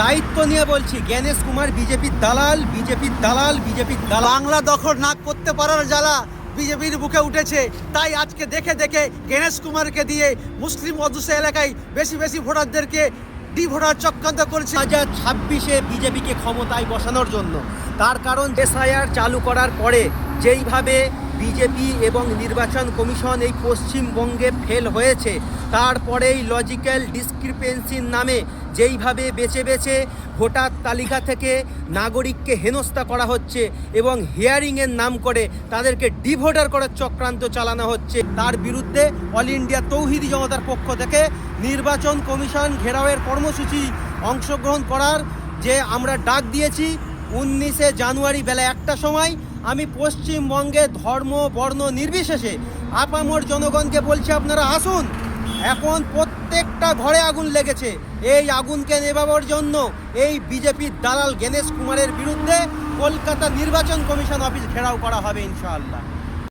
দায়িত্ব নিয়ে বলছি জ্ঞানেশ কুমার বিজেপির দালাল বিজেপির দালাল বিজেপির দালাল। বাংলা দখল না করতে পারার জ্বালা বিজেপির বুকে উঠেছে। তাই আজকে দেখে দেখে গণেশ কুমারকে দিয়ে মুসলিম অধ্যুষ এলাকায় বেশি বেশি ভোটারদেরকে ডি ভোটার চক্রান্ত করেছে। হাজার ছাব্বিশে বিজেপিকে ক্ষমতায় বসানোর জন্য। তার কারণ এসআইআর চালু করার পরে যেইভাবে বিজেপি এবং নির্বাচন কমিশন এই পশ্চিমবঙ্গে ফেল হয়েছে। তারপরেই লজিক্যাল ডিসক্রিপেন্সির নামে যেইভাবে বেছে বেছে ভোটার তালিকা থেকে নাগরিককে হেনস্থা করা হচ্ছে এবং হিয়ারিংয়ের নাম করে তাদেরকে ডিভোটার করার চক্রান্ত চালানো হচ্ছে। তার বিরুদ্ধে অল ইন্ডিয়া তৌহিদি জনতার পক্ষ থেকে নির্বাচন কমিশন ঘেরাওয়ের কর্মসূচি অংশগ্রহণ করার যে আমরা ডাক দিয়েছি, উনিশে জানুয়ারি বেলা একটা সময় আমি পশ্চিমবঙ্গে ধর্ম, বর্ণ নির্বিশেষে আপামর জনগণকে বলছি আপনারা আসুন। এখন প্রত্যেকটা ঘরে আগুন লেগেছে। এই আগুনকে নেভাবার জন্য এই বিজেপির দালাল গণেশ কুমারের বিরুদ্ধে কলকাতা নির্বাচন কমিশন অফিস ঘেরাও করা হবে ইনশাআল্লাহ।